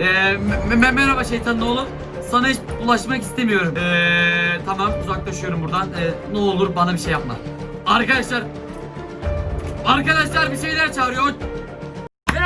Ee, me- me- merhaba şeytanın oğlu. Sana hiç ulaşmak istemiyorum. Ee, tamam uzaklaşıyorum buradan. Ee, ne olur bana bir şey yapma. Arkadaşlar. Arkadaşlar bir şeyler çağırıyor.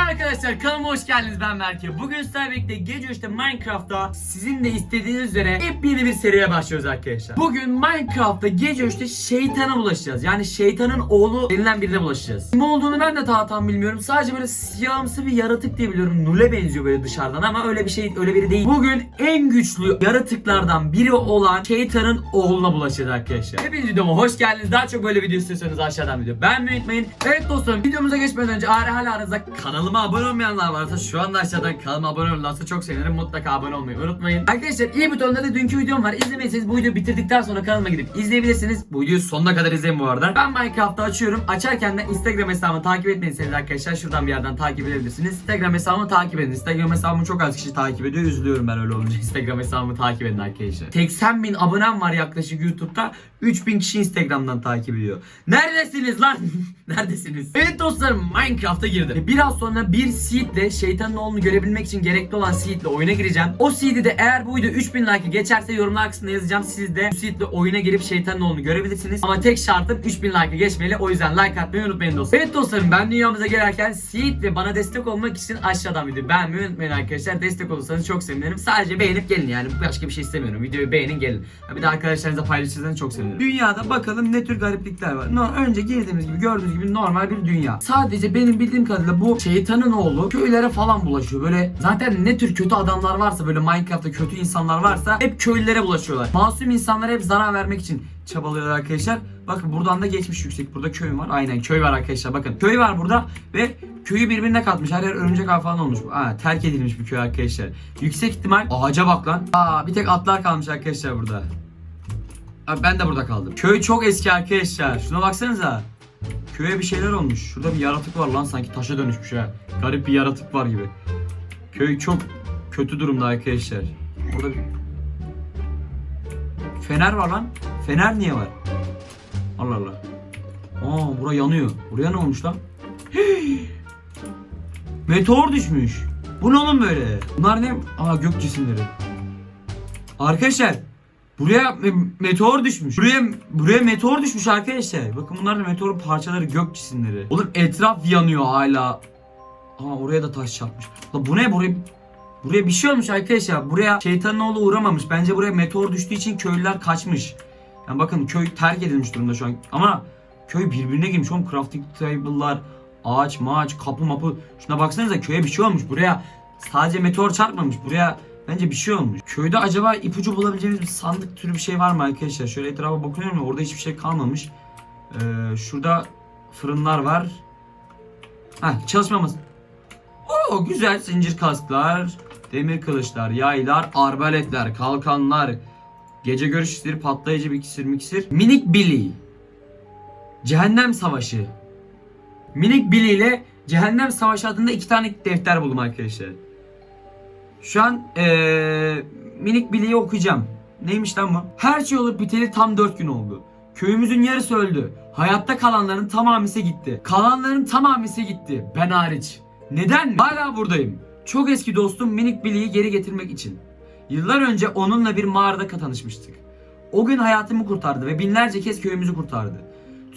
Merhaba arkadaşlar kanalıma hoş geldiniz ben Berke. Bugün sizlerle birlikte gece işte Minecraft'ta sizin de istediğiniz üzere yepyeni bir seriye başlıyoruz arkadaşlar. Bugün Minecraft'ta gece işte şeytana bulaşacağız. Yani şeytanın oğlu denilen birine bulaşacağız. Kim olduğunu ben de daha tam bilmiyorum. Sadece böyle siyahımsı bir yaratık diye biliyorum. Nule benziyor böyle dışarıdan ama öyle bir şey öyle biri değil. Bugün en güçlü yaratıklardan biri olan şeytanın oğluna bulaşacağız arkadaşlar. Hepiniz videoma hoş geldiniz. Daha çok böyle video istiyorsanız aşağıdan video beğenmeyi unutmayın. Evet dostlarım videomuza geçmeden önce eğer hala aranızda kanalıma abone olmayanlar varsa şu anda aşağıdan kanalıma abone olurlarsa çok sevinirim. Mutlaka abone olmayı unutmayın. Arkadaşlar iyi butonda da dünkü videom var. İzlemediyseniz bu videoyu bitirdikten sonra kanalıma gidip izleyebilirsiniz. Bu videoyu sonuna kadar izleyin bu arada. Ben Minecraft'ta açıyorum. Açarken de Instagram hesabımı takip etmediyseniz arkadaşlar şuradan bir yerden takip edebilirsiniz. Instagram hesabımı takip edin. Instagram hesabımı çok az kişi takip ediyor. Üzülüyorum ben öyle olunca. Instagram hesabımı takip edin arkadaşlar. 80 bin abonem var yaklaşık YouTube'da. 3000 kişi Instagram'dan takip ediyor. Neredesiniz lan? Neredesiniz? Evet dostlarım Minecraft'a girdim. Biraz sonra bir seedle şeytanın oğlunu görebilmek için gerekli olan seedle oyuna gireceğim. O seed'i de eğer bu video 3000 like geçerse yorumlar kısmına yazacağım. Siz de bu seedle oyuna girip şeytanın oğlunu görebilirsiniz. Ama tek şartım 3000 like geçmeli. O yüzden like atmayı unutmayın dostlar. Evet dostlarım ben dünyamıza gelirken seed ve bana destek olmak için aşağıdan video beğenmeyi unutmayın arkadaşlar. Destek olursanız çok sevinirim. Sadece beğenip gelin yani başka bir şey istemiyorum. Videoyu beğenin gelin. Bir de arkadaşlarınızla paylaşırsanız çok sevinirim. Dünyada bakalım ne tür gariplikler var. Önce girdiğimiz gibi gördüğünüz gibi normal bir dünya. Sadece benim bildiğim kadarıyla bu şeytanın oğlu köylere falan bulaşıyor. Böyle zaten ne tür kötü adamlar varsa böyle Minecraft'ta kötü insanlar varsa hep köylülere bulaşıyorlar. Masum insanlara hep zarar vermek için çabalıyorlar arkadaşlar. Bakın buradan da geçmiş yüksek. Burada köy var. Aynen köy var arkadaşlar. Bakın köy var burada ve köyü birbirine katmış. Her yer örümcek ağ falan olmuş. Aa, terk edilmiş bir köy arkadaşlar. Yüksek ihtimal ağaca bak lan. Aa, bir tek atlar kalmış arkadaşlar burada. Abi ben de burada kaldım. Köy çok eski arkadaşlar. Şuna baksanıza. Köye bir şeyler olmuş. Şurada bir yaratık var lan sanki taşa dönüşmüş ha. Garip bir yaratık var gibi. Köy çok kötü durumda arkadaşlar. Burada bir... Fener var lan. Fener niye var? Allah Allah. Aa bura yanıyor. Buraya ne olmuş lan? Meteor düşmüş. Bu ne oğlum böyle? Bunlar ne? Aa gök cisimleri. Arkadaşlar Buraya me- meteor düşmüş. Buraya buraya meteor düşmüş arkadaşlar. Bakın bunlar da meteorun parçaları gök cisimleri. Oğlum etraf yanıyor hala. Aa oraya da taş çarpmış. La bu ne buraya Buraya bir şey olmuş arkadaşlar. Buraya şeytanın oğlu uğramamış. Bence buraya meteor düştüğü için köylüler kaçmış. Yani bakın köy terk edilmiş durumda şu an. Ama köy birbirine girmiş. Oğlum crafting table'lar, ağaç, maaç, kapı mapı. Şuna baksanıza köye bir şey olmuş. Buraya sadece meteor çarpmamış. Buraya bence bir şey olmuş. Köyde acaba ipucu bulabileceğimiz bir sandık türü bir şey var mı arkadaşlar? Şöyle etrafa bakıyorum ama orada hiçbir şey kalmamış. Ee, şurada fırınlar var. Heh çalışmamız. Oo güzel zincir kasklar, demir kılıçlar, yaylar, arbaletler, kalkanlar, gece görüş iksiri, patlayıcı bir iksir miksir, minik Billy, cehennem savaşı. Minik Billy ile cehennem savaşı adında iki tane defter buldum arkadaşlar. Şu an eee minik Billy'yi okuyacağım. Neymiş lan bu? Her şey olup biteli tam 4 gün oldu. Köyümüzün yarısı öldü. Hayatta kalanların tamamısı gitti. Kalanların tamamısı gitti. Ben hariç. Neden? Hala buradayım. Çok eski dostum minik Billy'yi geri getirmek için. Yıllar önce onunla bir mağarada tanışmıştık. O gün hayatımı kurtardı ve binlerce kez köyümüzü kurtardı.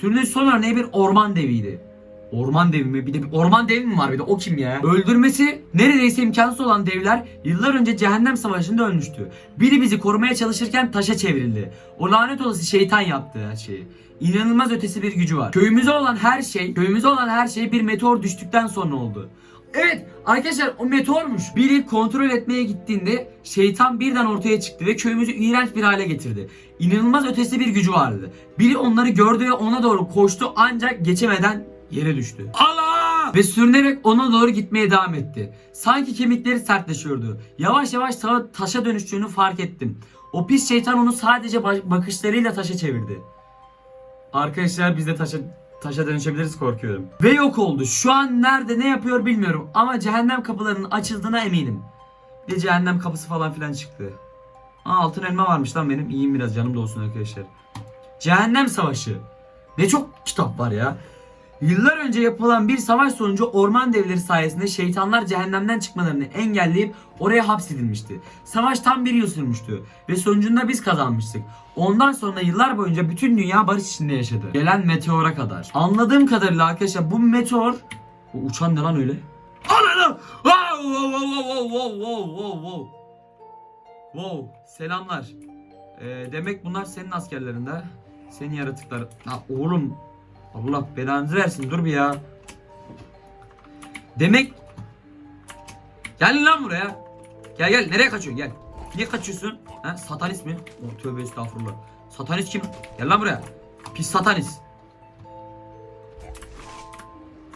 Türünün son örneği bir orman deviydi. Orman devi mi? Bir de bir orman devi mi var bir de? O kim ya? Öldürmesi neredeyse imkansız olan devler yıllar önce cehennem savaşında ölmüştü. Biri bizi korumaya çalışırken taşa çevrildi. O lanet olası şeytan yaptı her şeyi. İnanılmaz ötesi bir gücü var. Köyümüze olan her şey, köyümüze olan her şey bir meteor düştükten sonra oldu. Evet arkadaşlar o meteormuş. Biri kontrol etmeye gittiğinde şeytan birden ortaya çıktı ve köyümüzü iğrenç bir hale getirdi. İnanılmaz ötesi bir gücü vardı. Biri onları gördü ve ona doğru koştu ancak geçemeden yere düştü. Allah! Ve sürünerek ona doğru gitmeye devam etti. Sanki kemikleri sertleşiyordu. Yavaş yavaş ta- taşa dönüştüğünü fark ettim. O pis şeytan onu sadece bakışlarıyla taşa çevirdi. Arkadaşlar biz de taşa taşa dönüşebiliriz korkuyorum. Ve yok oldu. Şu an nerede ne yapıyor bilmiyorum ama cehennem kapılarının açıldığına eminim. De cehennem kapısı falan filan çıktı. Aa, altın elma varmış lan benim. İyiyim biraz canım da olsun arkadaşlar. Cehennem Savaşı. Ne çok kitap var ya. Yıllar önce yapılan bir savaş sonucu orman devleri sayesinde şeytanlar cehennemden çıkmalarını engelleyip oraya hapsedilmişti. Savaş tam bir yıl sürmüştü ve sonucunda biz kazanmıştık. Ondan sonra yıllar boyunca bütün dünya barış içinde yaşadı. Gelen meteora kadar. Anladığım kadarıyla arkadaşlar bu meteor... Bu uçan ne lan öyle? Ananı! Wow, wow, wow, wow, wow, wow, wow, wow. Selamlar. Ee, demek bunlar senin askerlerinde. Senin yaratıklar. Ha oğlum. Allah belanızı versin dur bir ya. Demek Gel lan buraya. Gel gel nereye kaçıyorsun gel. Niye kaçıyorsun? Ha satanist mi? Oh, tövbe estağfurullah. Satanist kim? Gel lan buraya. Pis satanist.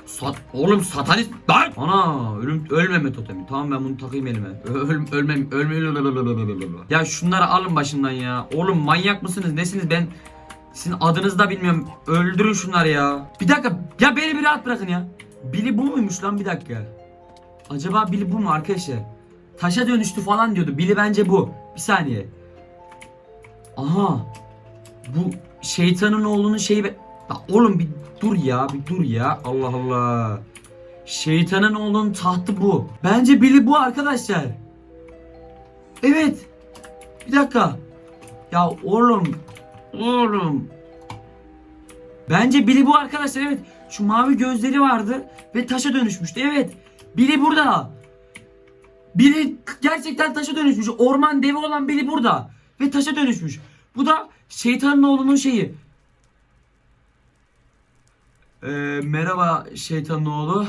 Sat oğlum satanist lan. Ana ölüm ölmeme totemi. Tamam ben bunu takayım elime. Öl, ölmem ölme Ya şunları alın başından ya. Oğlum manyak mısınız? Nesiniz ben sizin adınızı da bilmiyorum. Öldürün şunları ya. Bir dakika. Ya beni bir rahat bırakın ya. Billy bu muymuş lan bir dakika. Acaba Billy bu mu arkadaşlar? Taşa dönüştü falan diyordu. Billy bence bu. Bir saniye. Aha. Bu şeytanın oğlunun şeyi... Ya oğlum bir dur ya bir dur ya. Allah Allah. Şeytanın oğlunun tahtı bu. Bence Billy bu arkadaşlar. Evet. Bir dakika. Ya oğlum. Oğlum. Bence Billy bu arkadaşlar evet. Şu mavi gözleri vardı ve taşa dönüşmüştü. Evet. Billy burada. Billy gerçekten taşa dönüşmüş. Orman devi olan Billy burada. Ve taşa dönüşmüş. Bu da şeytanın oğlunun şeyi. Ee, merhaba şeytanın oğlu.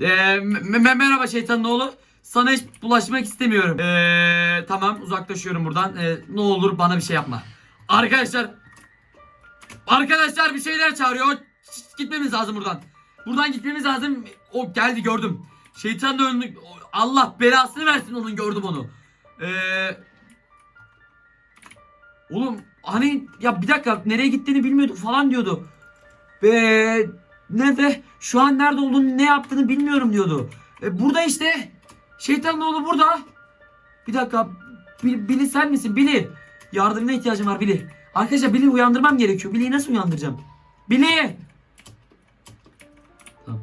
Ee, me- me- merhaba şeytanın oğlu. Sana hiç bulaşmak istemiyorum. Ee, tamam uzaklaşıyorum buradan. Ee, ne olur bana bir şey yapma. Arkadaşlar. Arkadaşlar bir şeyler çağırıyor. Gitmemiz lazım buradan. Buradan gitmemiz lazım. O geldi gördüm. Şeytanın önünü Allah belasını versin onun gördüm onu. Ee, oğlum hani ya bir dakika nereye gittiğini bilmiyorduk falan diyordu. Ve nerede? Şu an nerede olduğunu ne yaptığını bilmiyorum diyordu. E, burada işte. Şeytanın oğlu burada. Bir dakika. Bil- Billy sen misin? Billy. Yardımına ihtiyacım var Billy. Arkadaşlar Billy'yi uyandırmam gerekiyor. Billy'yi nasıl uyandıracağım? Billy. Tamam.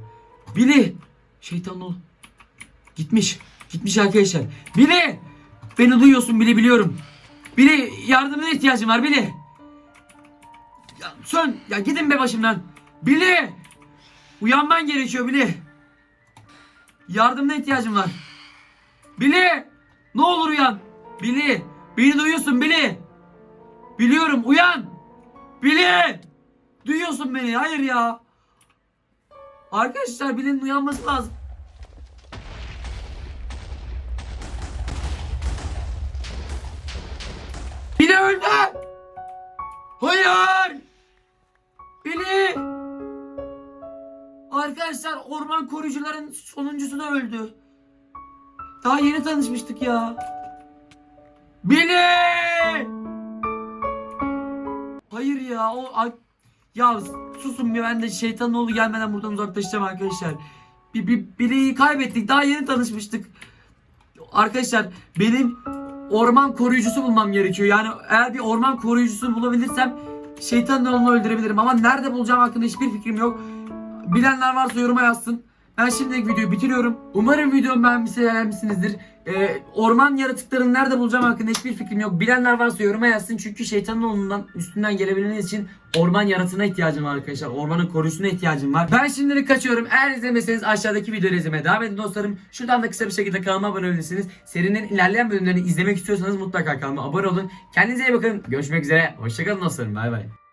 Billy. Şeytanın oğlu. Gitmiş. Gitmiş arkadaşlar. Billy. Beni duyuyorsun Billy biliyorum. Billy yardımına ihtiyacım var Billy. Ya sön. Ya gidin be başımdan. Billy. Uyanman gerekiyor Billy. Yardımına ihtiyacım var. Billy. Ne olur uyan. Billy. Beni duyuyorsun Billy. Biliyorum uyan. Billy. Duyuyorsun beni. Hayır ya. Arkadaşlar Billy'nin uyanması lazım. Billy öldü. Hayır. Billy. Arkadaşlar orman koruyucuların sonuncusu da öldü. Daha yeni tanışmıştık ya. Billy! Hayır ya o ya susun bir ben de şeytanın oğlu gelmeden buradan uzaklaşacağım arkadaşlar. Bir, bir Billy'yi kaybettik. Daha yeni tanışmıştık. Arkadaşlar benim orman koruyucusu bulmam gerekiyor. Yani eğer bir orman koruyucusu bulabilirsem şeytanın oğlunu öldürebilirim ama nerede bulacağım hakkında hiçbir fikrim yok. Bilenler varsa yoruma yazsın. Ben şimdilik videoyu bitiriyorum. Umarım videomu beğenmişsiniz- beğenmişsinizdir. Ee, orman yaratıklarını nerede bulacağım hakkında hiçbir fikrim yok. Bilenler varsa yoruma yazsın. Çünkü şeytanın oğlundan üstünden gelebilmeniz için orman yaratığına ihtiyacım var arkadaşlar. Ormanın koruyucusuna ihtiyacım var. Ben şimdilik kaçıyorum. Eğer izlemeseniz aşağıdaki videoyu izlemeye devam edin dostlarım. Şuradan da kısa bir şekilde kanalıma abone olabilirsiniz. Serinin ilerleyen bölümlerini izlemek istiyorsanız mutlaka kanalıma abone olun. Kendinize iyi bakın. Görüşmek üzere. Hoşçakalın dostlarım. Bay bay.